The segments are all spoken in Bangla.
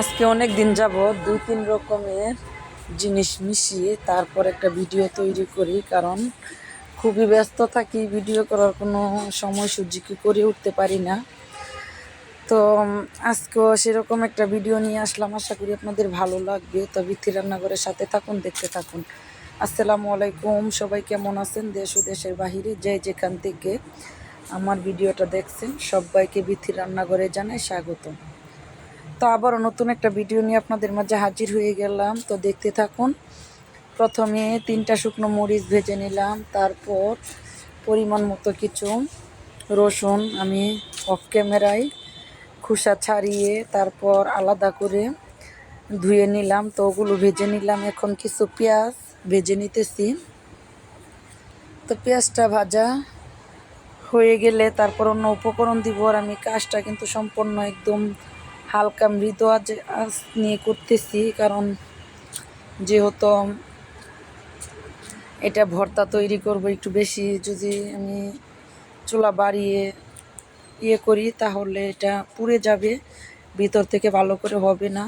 আজকে অনেক দিন যাব দুই তিন রকমের জিনিস মিশিয়ে তারপর একটা ভিডিও তৈরি করি, কারণ খুবই ব্যস্ত থাকি, ভিডিও করার কোনো সময় সুযোগই করে উঠতে পারি না। তো আজকেও সেরকম একটা ভিডিও নিয়ে আসলাম। আশা করি আপনাদের ভালো লাগবে। তো বিথি রান্নাঘরের সাথে থাকুন, দেখতে থাকুন। আসসালামু আলাইকুম। সবাই কেমন আছেন? দেশ ও দেশের বাহিরে যে যেখান থেকে আমার ভিডিওটা দেখছেন, সবাইকে বিথি রান্নাঘরে জানাই স্বাগতম। তো আবারও নতুন একটা ভিডিও নিয়ে আপনাদের মাঝে হাজির হয়ে গেলাম। তো দেখতে থাকুন, প্রথমে তিনটা শুকনো মরিচ ভেজে নিলাম, তারপর পরিমাণ মতো কিছু রসুন আমি অফ ক্যামেরায় খোসা ছাড়িয়ে তারপর আলাদা করে ধুয়ে নিলাম। তো ওগুলো ভেজে নিলাম। এখন কিছু পেঁয়াজ ভেজে নিতেছি। তো পেঁয়াজটা ভাজা হয়ে গেলে তারপর অন্য উপকরণ দিব আর আমি কাজটা কিন্তু সম্পূর্ণ একদম হালকা মৃদু আজ আজ নিয়ে করতেছি, কারণ যেহেতু এটা ভর্তা তৈরি করব একটু বেশি, যদি আমি চুলা বাড়িয়ে ইয়ে করি, তাহলে এটা পুড়ে যাবে, ভিতর থেকে ভালো করে হবে না।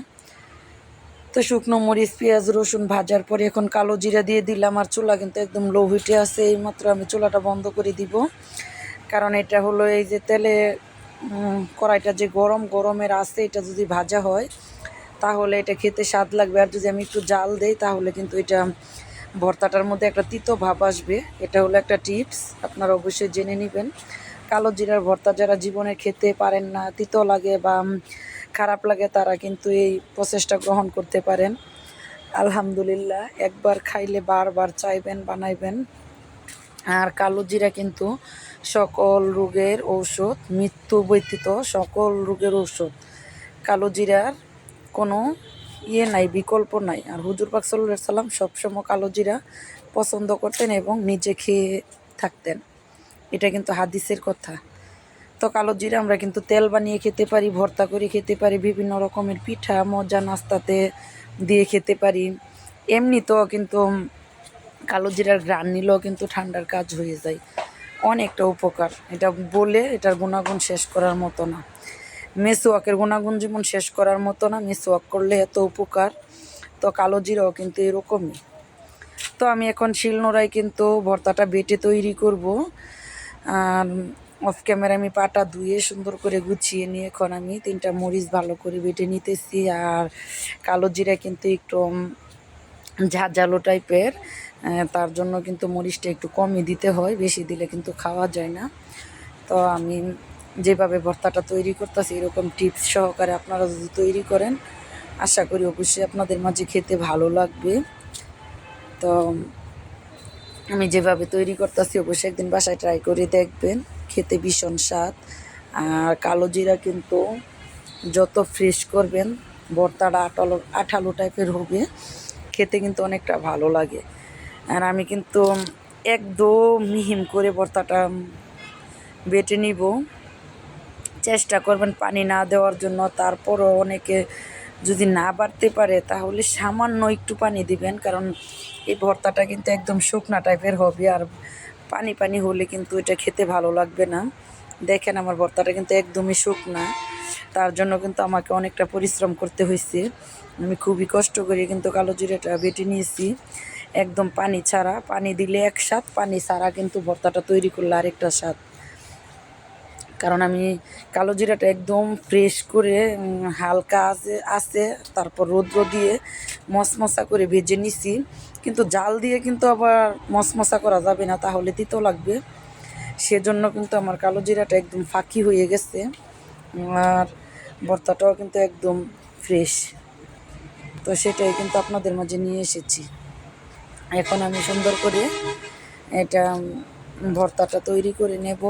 তো শুকনো মরিচ, পেঁয়াজ, রসুন ভাজার পরে এখন কালো জিরা দিয়ে দিলাম, আর চুলা কিন্তু একদম লো হিটে আছে, এইমাত্র আমি চুলাটা বন্ধ করে দিব। কারণ এটা হলো এই যে তেলে কড়াইটা যে গরম গরমের আছে, এটা যদি ভাজা হয়, তাহলে এটা খেতে স্বাদ লাগবে। আর যদি আমি একটু জাল দেই, তাহলে কিন্তু এটা ভর্তাটার মধ্যে একটা তিতো ভাব আসবে। এটা হলো একটা টিপস, আপনারা অবশ্যই জেনে নেবেন। কালো জিরার ভর্তা যারা জীবনে খেতে পারেন না, তিতো লাগে বা খারাপ লাগে, তারা কিন্তু এই প্রসেসটা গ্রহণ করতে পারেন। আলহামদুলিল্লাহ, একবার খাইলে বারবার চাইবেন, বানাইবেন। আর কালো জিরা কিন্তু সকল রোগের ঔষধ, মৃত্যু ব্যতীত সকল রোগের ঔষধ। কালো জিরার কোনো ইয়ে নাই, বিকল্প নাই। আর হুজুর পাক সাল্লাহ সাল্লাম সবসময় কালো জিরা পছন্দ করতেন এবং নিজে খেয়ে থাকতেন। এটা কিন্তু হাদিসের কথা। তো কালো জিরা আমরা কিন্তু তেল বানিয়ে খেতে পারি, ভর্তা করে খেতে পারি, বিভিন্ন রকমের পিঠা, মজা, নাস্তাতে দিয়ে খেতে পারি। এমনিতেও কিন্তু কালো জিরার ঘ্রাণ নিলেও কিন্তু ঠান্ডার কাজ হয়ে যায়। অনেকটা উপকার। এটা বলে এটার গুণাগুণ শেষ করার মতো না। মেসোয়াকের গুণাগুণ যেমন শেষ করার মতো না মেসোয়াক করলে এত উপকার, তো কালো জিরাও কিন্তু এরকমই। তো আমি এখন শিলনোড়ায় কিন্তু ভর্তাটা বেটে তৈরি করব। আর অফ ক্যামেরা আমি পাটা ধুয়ে সুন্দর করে গুছিয়ে নিয়ে এখন আমি তিনটা মরিচ ভালো করে বেটে নিতেছি। আর কালো জিরা কিন্তু একটু ঝাঁঝালো টাইপের তার জন্য কিন্তু মরিচটা একটু কমই দিতে হয়, বেশি দিলে কিন্তু খাওয়া যায় না। তো আমি যেভাবে ভর্তাটা তৈরি করতেছি, এরকম টিপস সহকারে আপনারা যদি তৈরি করেন, আশা করি অবশ্যই আপনাদের মাঝে খেতে ভালো লাগবে। তো আমি যেভাবে তৈরি করতেছি, অবশ্যই একদিন বাসায় ট্রাই করে দেখবেন, খেতে ভীষণ স্বাদ। আর কালো জিরা কিন্তু যত ফ্রেশ করবেন, ভর্তাটা আটালো আঠালো টাইপের হবে, খেতে কিন্তু অনেকটা ভালো লাগে। আর আমি কিন্তু একদম মিহিম করে ভর্তাটা বেটে নিব। চেষ্টা করবেন পানি না দেওয়ার জন্য, তারপরও অনেকে যদি না বাড়তে পারে তাহলে সামান্য একটু পানি দিবেন, কারণ এই ভর্তাটা কিন্তু একদম শুকনা টাইপের হবে আর পানি পানি হলে কিন্তু এটা খেতে ভালো লাগবে না। দেখেন আমার ভর্তাটা কিন্তু একদমই শুকনা, তার জন্য কিন্তু আমাকে অনেকটা পরিশ্রম করতে হয়েছে আমি খুবই কষ্ট করে কিন্তু কালো জিরাটা বেটে নিয়েছি। একদম পানি ছাড়া, পানি দিলে এক স্বাদ, পানি ছাড়া কিন্তু ভর্তাটা তৈরি করলে আরেকটা স্বাদ। কারণ আমি কালো জিরাটা একদম ফ্রেশ করে হালকা আছে আছে, তারপর রৌদ্র দিয়ে মশমশা করে ভেজে নিছি। কিন্তু জাল দিয়ে কিন্তু আবার মশমশা করা যাবে না, তাহলে তিতো লাগবে। সেজন্য কিন্তু আমার কালো জিরাটা একদম ফাঁকি হয়ে গেছে। আর ভর্তাটাও কিন্তু একদম ফ্রেশ তো সেটাই কিন্তু আপনাদের মাঝে নিয়ে এসেছি। এখন আমি সুন্দর করে এটা ভর্তাটা তৈরি করে নেব।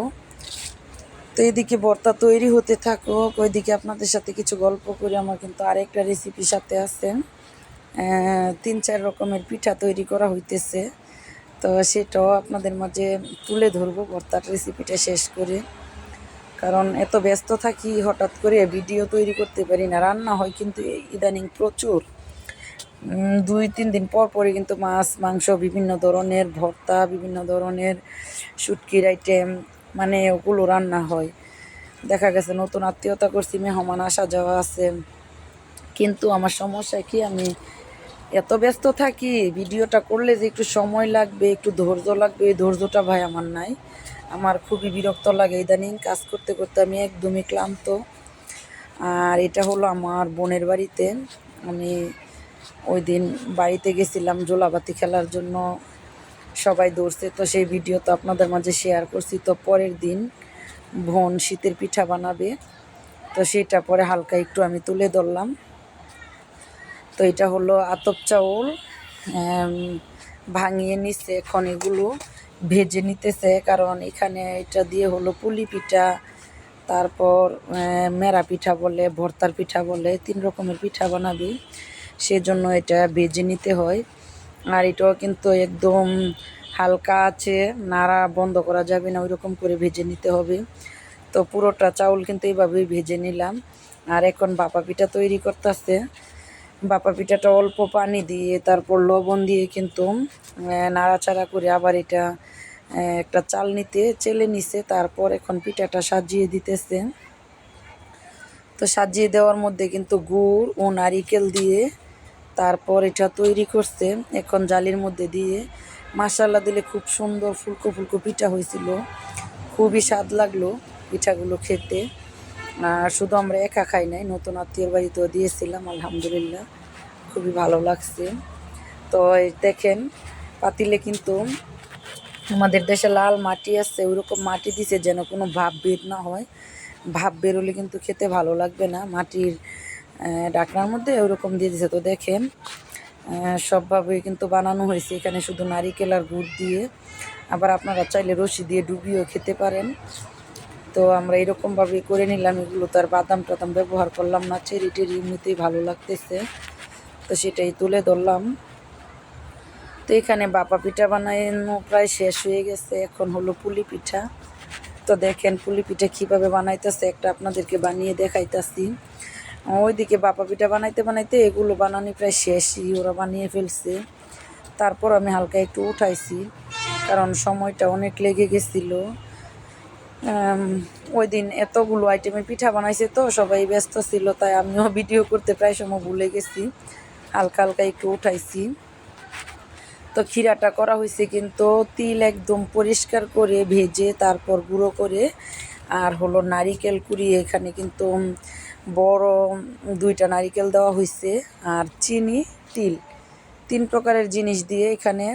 তো এদিকে ভর্তা তৈরি হতে থাকুক, ওইদিকে আপনাদের সাথে কিছু গল্প করে আমার কিন্তু আরেকটা রেসিপি সাথে আছে তিন চার রকমের পিঠা তৈরি করা হইতেছে। তো সেটাও আপনাদের মাঝে তুলে ধরবো ভর্তার রেসিপিটা শেষ করে। কারণ এত ব্যস্ত থাকি, হঠাৎ করে ভিডিও তৈরি করতে পারি না। রান্না হয় কিন্তু ইদানিং প্রচুর। দুই, তিন দিন পর পরে কিন্তু মাছ, মাংস বিভিন্ন ধরনের, ভর্তা, বিভিন্ন ধরনের, শুটকির আইটেম মানে ওগুলো রান্না হয়। দেখা গেছে নতুন আত্মীয়তা করছি, মেহমান আসা যাওয়া আছে। কিন্তু আমার সমস্যা কি, আমি এত ব্যস্ত থাকি, ভিডিওটা করলে যে একটু সময় লাগবে, একটু ধৈর্য লাগবে, এই ধৈর্যটা ভাই আমার নাই। আমার খুবই বিরক্ত লাগে। ইদানিং কাজ করতে করতে আমি একদমই ক্লান্ত। আর এটা হলো আমার বোনের বাড়িতে। আমি ওই দিন বাড়িতে গেছিলাম জোলাবাতি খেলার জন্য। সবাই দৌড়ছে, তো সেই ভিডিও তো আপনাদের মাঝে শেয়ার করছি। তো পরের দিন বোন শীতের পিঠা বানাবে, তো সেটা পরে হালকা একটু আমি তুলে ধরলাম। তো এটা হলো আতপ চাউল ভাঙিয়ে নিচ্ছে এখন এগুলো, ভেজে নিতেছে কারণ এখানে এটা দিয়ে হলো পুলি পিঠা, তারপর মেরা পিঠা বলে, ভর্তার পিঠা বলে, তিন রকমের পিঠা বানাবি। সেজন্য এটা ভেজে নিতে হয়। আর এটাও কিন্তু একদম হালকা আছে, নাড়া বন্ধ করা যাবে না, ওইরকম করে ভেজে নিতে হবে। তো পুরোটা চাউল কিন্তু এইভাবেই ভেজে নিলাম। আর এখন বাপা পিঠা তৈরি করতেছে। বাপা পিঠাটা অল্প পানি দিয়ে, তারপর লবণ দিয়ে কিন্তু নাড়াচাড়া করে আবার এটা একটা চাল নিতে চেলে নিছে, তারপর এখন পিঠাটা সাজিয়ে দিতেছে। তো সাজিয়ে দেওয়ার মধ্যে কিন্তু গুড়, ও নারিকেল দিয়ে তারপর এটা তৈরি করছে এখন জালির মধ্যে দিয়ে। মাসাল্লা দিলে খুব সুন্দর ফুলকো ফুলকো পিঠা হয়েছিল। খুবই স্বাদ লাগল পিঠাগুলো খেতে। আর শুধু আমরা একা খাই নাই, নতুন আত্মীয়র বাড়িতেও দিয়েছিলাম, আলহামদুলিল্লাহ। খুবই ভালো লাগছে। তো দেখেন, পাতিলে কিন্তু আমাদের দেশে লাল মাটি আছে ওইরকম মাটি দিছে যেন কোনো ভাব বের না হয়। ভাব বেরোলে কিন্তু খেতে ভালো লাগবে না, মাটির ডাকনার মধ্যে ওইরকম দিয়ে দিছে। তো দেখেন আহ, সবভাবে কিন্তু বানানো হয়েছে। এখানে শুধু নারিকেল আর গুড় দিয়ে। আবার আপনারা চাইলে রশি দিয়ে ডুবিয়েও খেতে পারেন। তো আমরা এরকমভাবে করে নিলাম। এগুলো তো আর বাদাম টাদাম ব্যবহার করলাম না। চেরি টেরি এমনিতেই ভালো লাগতেছে। তো সেটাই তুলে ধরলাম। তো এখানে বাপা পিঠা বানানো প্রায় শেষ হয়ে গেছে। এখন হলো পুলি পিঠা। তো দেখেন পুলি পিঠা কীভাবে বানাইতেছে একটা আপনাদেরকে বানিয়ে দেখাইতাছি। ওইদিকে বাপা পিঠা বানাইতে বানাইতে এগুলো বানানি প্রায় শেষই, ওরা বানিয়ে ফেলছে। তারপর আমি হালকা একটু উঠাইছি, কারণ সময়টা অনেক লেগে গেছিল। ওই দিন এতগুলো আইটেমের পিঠা বানাইছে তো, সবাই ব্যস্ত ছিল, তাই আমিও ভিডিও করতে প্রায় সময় ভুলে গেছি। হালকা হালকা একটু উঠাইছি। তো ক্ষীরাটা করা হয়েছে কিন্তু তিল একদম পরিষ্কার করে ভেজে, তারপর গুঁড়ো করে, আর হলো নারিকেল কুড়িয়ে এখানে কিন্তু বড় দুইটা নারিকেল দেওয়া হয়েছে আর চিনি, তিল। তিন প্রকারের জিনিস দিয়ে এখানে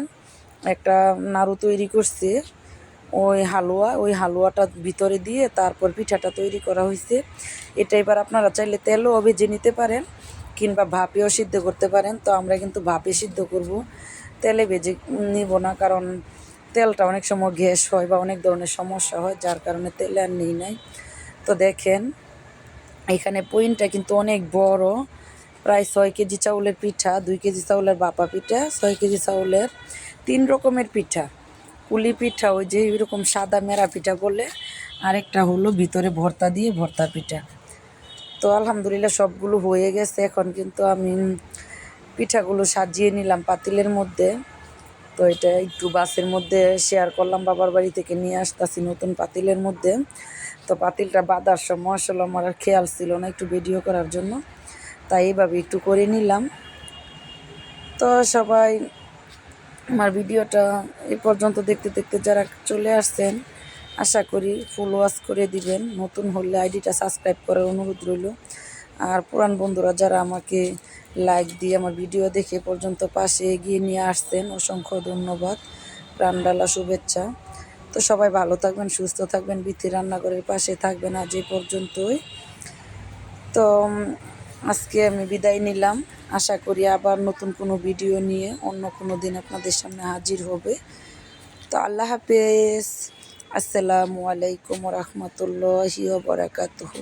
একটা নাড়ু তৈরি করছে। ওই হালুয়া, ওই হালুয়াটা ভিতরে দিয়ে তারপর পিঠাটা তৈরি করা হয়েছে এটা এবার আপনারা চাইলে তেলও ভেজে নিতে পারেন কিংবা ভাপেও সিদ্ধ করতে পারেন। তো আমরা কিন্তু ভাপে সিদ্ধ করব। তেলে ভেজে নিব না কারণ তেলটা অনেক সময় গ্যাস হয় বা অনেক ধরনের সমস্যা হয়, যার কারণে তেলে আর নেই নাই। তো দেখেন এখানে পইনটা কিন্তু অনেক বড়। প্রায় ছয় কেজি চাউলের পিঠা, দুই কেজি চাউলের বাপা পিঠা, ছয় কেজি চাউলের তিন রকমের পিঠা। কুলি পিঠা, ওই যে এরকম সাদা মেরা পিঠা বলে। আরেকটা হলো ভিতরে ভর্তা দিয়ে ভর্তা পিঠা। তো আলহামদুলিল্লাহ সবগুলো হয়ে গেছে। এখন কিন্তু আমি পিঠাগুলো সাজিয়ে নিলাম পাতিলের মধ্যে। তো এটা একটু বাসের মধ্যে শেয়ার করলাম, বাবার বাড়ি থেকে নিয়ে আসতেছি নতুন পাতিলের মধ্যে। তো পাতিলটা বাঁধার সময় আসলে আমার আর খেয়াল ছিল না একটু ভিডিও করার জন্য। তাই এইভাবে একটু করে নিলাম। তো সবাই আমার ভিডিওটা এ পর্যন্ত দেখতে দেখতে যারা চলে আসছেন, আশা করি ফুল ওয়াশ করে দিবেন। নতুন হলে আইডিটা সাবস্ক্রাইব করার অনুরোধ রইল। আর পুরান বন্ধুরা যারা আমাকে লাইক দিয়ে আমার ভিডিও দেখে পর্যন্ত পাশে এগিয়ে নিয়ে আসছেন, অসংখ্য ধন্যবাদ। প্রাণডালা শুভেচ্ছা। তো সবাই ভালো থাকবেন, সুস্থ থাকবেন, বিথি রান্নাঘরের পাশে থাকবেন আজ এই পর্যন্তই। তো আজকে আমি বিদায় নিলাম। আশা করি আবার নতুন কোনো ভিডিও নিয়ে অন্য কোনো দিন আপনাদের সামনে হাজির হবে। তো আল্লাহ হাফেজ। আসসালামু আলাইকুম রহমতুল্লাহি বারাকাতুহু।